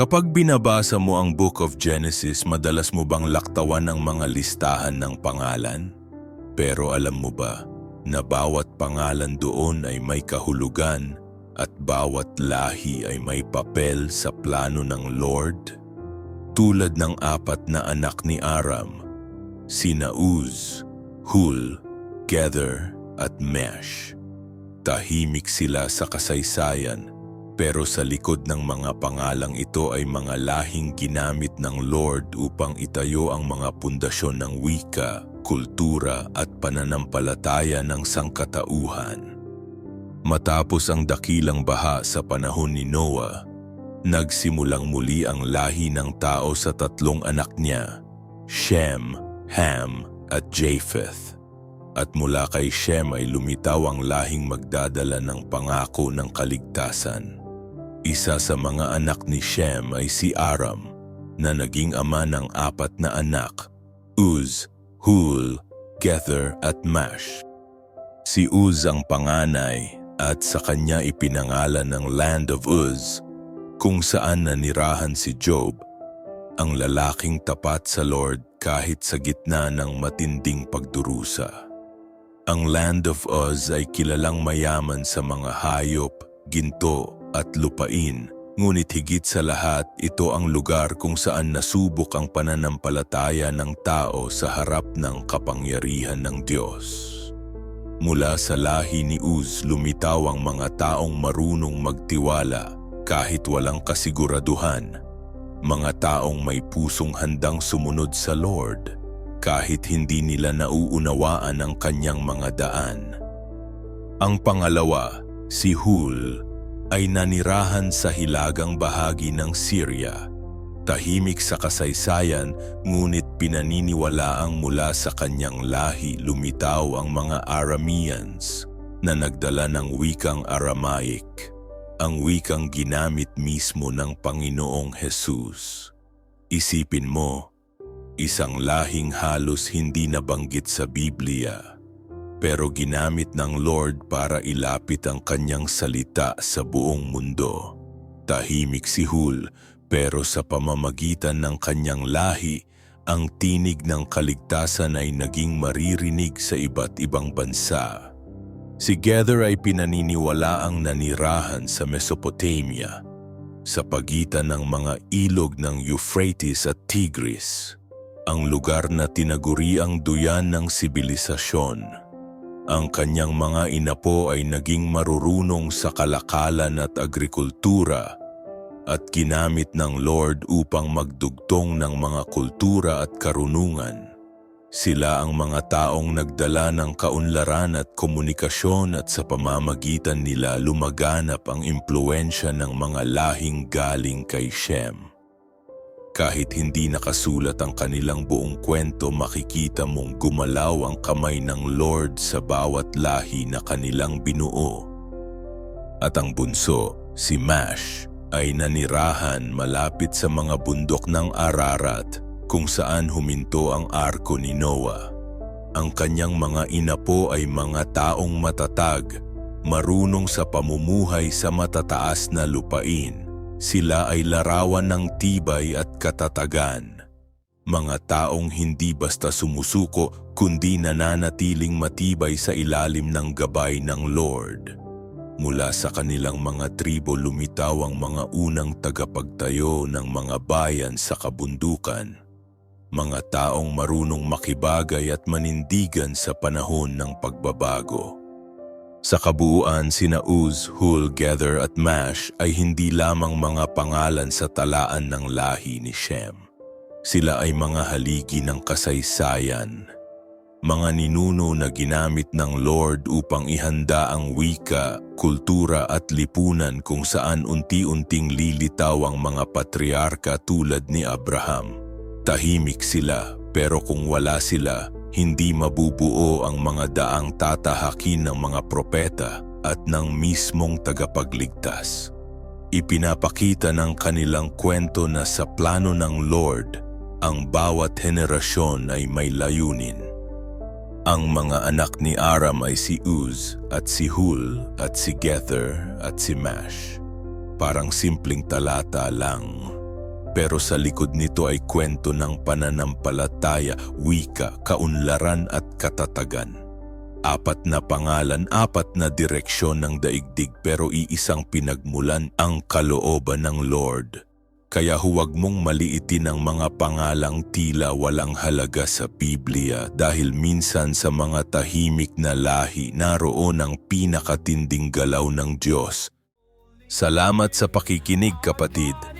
Kapag binabasa mo ang Book of Genesis, madalas mo bang laktawan ang mga listahan ng pangalan? Pero alam mo ba na bawat pangalan doon ay may kahulugan at bawat lahi ay may papel sa plano ng Lord? Tulad ng apat na anak ni Aram, sina Uz, Hul, Gether at Mesh. Tahimik sila sa kasaysayan pero sa likod ng mga pangalang ito ay mga lahing ginamit ng Lord upang itayo ang mga pundasyon ng wika, kultura at pananampalataya ng sangkatauhan. Matapos ang dakilang baha sa panahon ni Noah, nagsimulang muli ang lahi ng tao sa tatlong anak niya, Shem, Ham at Japheth. At mula kay Shem ay lumitaw ang lahing magdadala ng pangako ng kaligtasan. Isa sa mga anak ni Shem ay si Aram, na naging ama ng apat na anak, Uz, Hul, Gether at Mash. Si Uz ang panganay at sa kanya ipinangalan ng Land of Uz, kung saan nanirahan si Job, ang lalaking tapat sa Lord kahit sa gitna ng matinding pagdurusa. Ang Land of Uz ay kilalang mayaman sa mga hayop, ginto at lupain, ngunit higit sa lahat ito ang lugar kung saan nasubok ang pananampalataya ng tao sa harap ng kapangyarihan ng Diyos. Mula sa lahi ni Uz lumitaw ang mga taong marunong magtiwala kahit walang kasiguraduhan. Mga taong may pusong handang sumunod sa Lord kahit hindi nila nauunawaan ang kanyang mga daan. Ang pangalawa, si Hul, ay nanirahan sa hilagang bahagi ng Syria. Tahimik sa kasaysayan ngunit pinaniniwalaang mula sa kanyang lahi lumitaw ang mga Arameans na nagdala ng wikang Aramaic, ang wikang ginamit mismo ng Panginoong Hesus. Isipin mo, isang lahing halos hindi nabanggit sa Biblia pero ginamit ng Lord para ilapit ang kanyang salita sa buong mundo. Tahimik si Hul pero sa pamamagitan ng kanyang lahi, ang tinig ng kaligtasan ay naging maririnig sa iba't ibang bansa. Si Gether ay pinaniniwala ang nanirahan sa Mesopotamia, sa pagitan ng mga ilog ng Euphrates at Tigris, ang lugar na tinaguri ang duyan ng sibilisasyon. Ang kanyang mga inapo ay naging marurunong sa kalakalan at agrikultura at ginamit ng Lord upang magdugtong ng mga kultura at karunungan. Sila ang mga taong nagdala ng kaunlaran at komunikasyon at sa pamamagitan nila lumaganap ang impluensya ng mga lahing galing kay Shem. Kahit hindi nakasulat ang kanilang buong kwento, makikita mong gumalaw ang kamay ng Lord sa bawat lahi na kanilang binuo. At ang bunso, si Mash, ay nanirahan malapit sa mga bundok ng Ararat kung saan huminto ang arko ni Noah. Ang kanyang mga inapo ay mga taong matatag, marunong sa pamumuhay sa matataas na lupain sila ay larawan ng tibay at katatagan. Mga taong hindi basta sumusuko kundi nananatiling matibay sa ilalim ng gabay ng Lord. Mula sa kanilang mga tribo lumitaw ang mga unang tagapagtayo ng mga bayan sa kabundukan. Mga taong marunong makibagay at manindigan sa panahon ng pagbabago. Sa kabuuan, sina Uz, Hul, Gether at Mash ay hindi lamang mga pangalan sa talaan ng lahi ni Shem. Sila ay mga haligi ng kasaysayan, mga ninuno na ginamit ng Lord upang ihanda ang wika, kultura at lipunan kung saan unti-unting lilitaw ang mga patriarka tulad ni Abraham. Tahimik sila pero kung wala sila, hindi mabubuo ang mga daang tatahakin ng mga propeta at ng mismong tagapagligtas. Ipinapakita ng kanilang kwento na sa plano ng Lord, ang bawat henerasyon ay may layunin. Ang mga anak ni Aram ay si Uz at si Hul at si Gether at si Mash. Parang simpleng talata lang, pero sa likod nito ay kwento ng pananampalataya, wika, kaunlaran at katatagan. Apat na pangalan, apat na direksyon ng daigdig pero iisang pinagmulan ang kalooban ng Lord. Kaya huwag mong maliitin ang mga pangalang tila walang halaga sa Biblia dahil minsan sa mga tahimik na lahi naroon ang pinakatinding galaw ng Diyos. Salamat sa pakikinig kapatid.